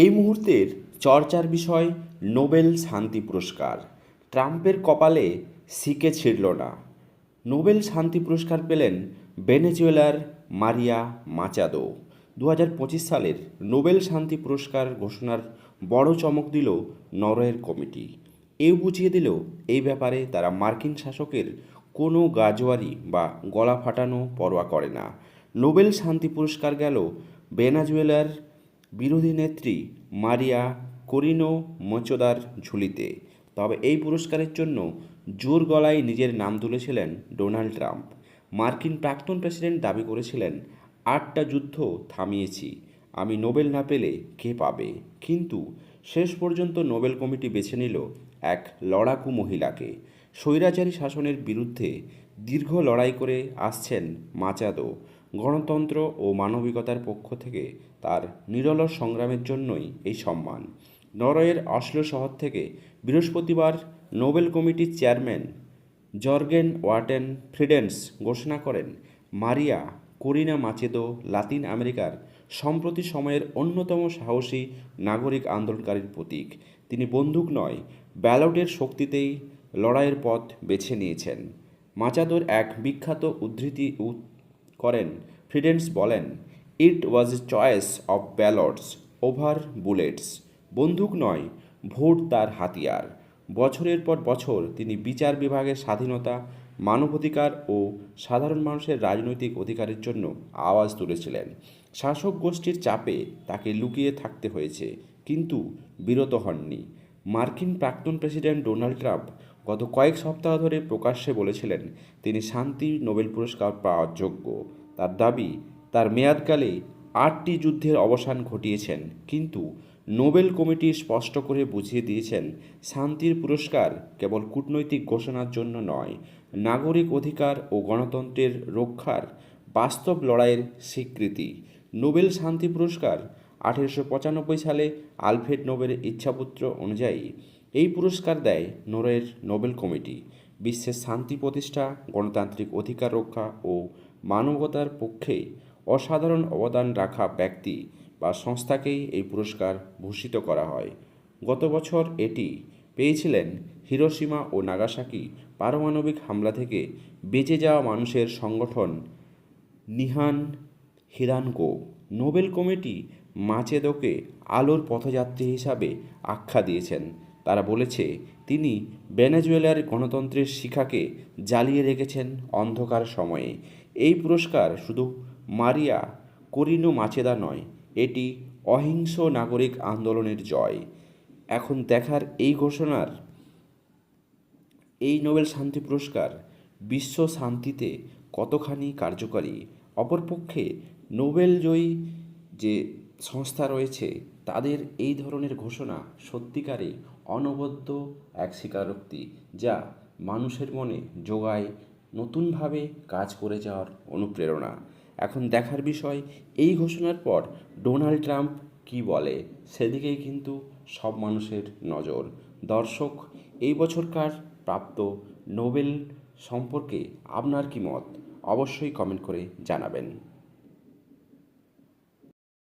এই মুহূর্তের চর্চার বিষয় নোবেল শান্তি পুরস্কার। ট্রাম্পের কপালে সিকে ছিঁড়ল না। নোবেল শান্তি পুরস্কার পেলেন ভেনেজুয়েলার মারিয়া মাচাদো। দু হাজার পঁচিশ সালের নোবেল শান্তি পুরস্কার ঘোষণার বড় চমক দিল নরওয়ের কমিটি। এও বুঝিয়ে দিল এই ব্যাপারে তারা মার্কিন শাসকের কোনো গাজোয়ারি বা গলা ফাটানো পরোয়া করে না। নোবেল শান্তি পুরস্কার গেল ভেনাজুয়েলার বিরোধী নেত্রী মারিয়া করিনো মচোদার ঝুলিতে। তবে এই পুরস্কারের জন্য জোর গলায় নিজের নাম তুলেছিলেন ডোনাল্ড ট্রাম্প। মার্কিন প্রাক্তন প্রেসিডেন্ট দাবি করেছিলেন, আটটা যুদ্ধ থামিয়েছি, আমি নোবেল না পেলে কে পাবে? কিন্তু শেষ পর্যন্ত নোবেল কমিটি বেছে নিল এক লড়াকু মহিলাকে। স্বৈরাচারী শাসনের বিরুদ্ধে দীর্ঘ লড়াই করে আসছেন মাচাদো। গণতন্ত্র ও মানবিকতার পক্ষ থেকে তার নিরলস সংগ্রামের জন্যই এই সম্মান। নরওয়ের অশ্লো শহর থেকে বৃহস্পতিবার নোবেল কমিটির চেয়ারম্যান জর্গেন ওয়াটেন ফ্রিডেন্স ঘোষণা করেন, মারিয়া, করিনা মাচেদো, লাতিন আমেরিকার সম্প্রতি সময়ের অন্যতম সাহসী নাগরিক আন্দোলনকারীর প্রতীক। তিনি বন্দুক নয়, ব্যালটের শক্তিতেই লড়াইয়ের পথ বেছে নিয়েছেন। মাচাদোর এক বিখ্যাত উদ্ধৃতি উদ- করেন। ফ্রিডেন্স বলেন, it was a choice of ballots over bullets. বন্দুক নয়, ভোট তার হাতিয়ার। বছরের পর বছর তিনি বিচার বিভাগের স্বাধীনতা, মানবাধিকার ও সাধারণ মানুষের রাজনৈতিক অধিকারের জন্য আওয়াজ তুলেছিলেন। শাসক গোষ্ঠীর চাপে তাকে লুকিয়ে থাকতে হয়েছে, কিন্তু বিরত হননি। মার্কিন প্রাক্তন প্রেসিডেন্ট ডোনাল্ড ট্রাম্প গত কয়েক সপ্তাহ ধরে প্রকাশ্যে বলেছিলেন, তিনি শান্তি নোবেল পুরস্কার পাওয়ার যোগ্য। তার দাবি, তার মেয়াদকালে আটটি যুদ্ধের অবসান ঘটিয়েছেন, কিন্তু নোবেল কমিটি স্পষ্ট করে বুঝিয়ে দিয়েছেন, শান্তির পুরস্কার কেবল কূটনৈতিক ঘোষণার জন্য নয়, নাগরিক অধিকার ও গণতন্ত্রের রক্ষার বাস্তব লড়াইয়ের স্বীকৃতি। নোবেল শান্তি পুরস্কার আঠেরোশো পঁচানব্বই সালে আলফ্রেড নোবেলের ইচ্ছাপুত্র অনুযায়ী এই পুরস্কার দেয় নরওয়ের নোবেল কমিটি, বিশ্বের শান্তি প্রতিষ্ঠা, গণতান্ত্রিক অধিকার রক্ষা ও মানবতার পক্ষে অসাধারণ অবদান রাখা ব্যক্তি বা সংস্থাকেই এই পুরস্কার ভূষিত করা হয়। গত বছর এটি পেয়েছিলেন হিরোসীমা ও নাগাসাকি পারমাণবিক হামলা থেকে বেঁচে যাওয়া মানুষের সংগঠন নিহান হিরানকো। নোবেল কমিটি মাচেদোকে আলোর পথযাত্রী হিসাবে আখ্যা দিয়েছেন। তারা বলেছে, তিনি ভেনেজুয়েলার গণতন্ত্রের শিখাকে জ্বালিয়ে রেখেছেন অন্ধকার সময়ে। এই পুরস্কার শুধু মারিয়া করিনো মাচেদা নয়, এটি অহিংস নাগরিক আন্দোলনের জয়। এখন দেখার এই ঘোষণার এই নোবেল শান্তি পুরস্কার বিশ্ব শান্তিতে কতখানি কার্যকারী? অপরপক্ষে নোবেল জয়ী যে সংস্থা রয়েছে, তাদের এই ধরনের ঘোষণা সত্যিকারে অনবদ্য এক স্বীকারোক্তি যা মানুষের মনে যোগায় নতুনভাবে কাজ করে যাওয়ার অনুপ্রেরণা। এখন দেখার বিষয়, এই ঘোষণার পর ডোনাল্ড ট্রাম্প কি বলে, সেদিকেই কিন্তু সব মানুষের নজর। দর্শক, এই বছরকার প্রাপ্ত নোবেল সম্পর্কে আপনার কি মত? অবশ্যই কমেন্ট করে জানাবেন।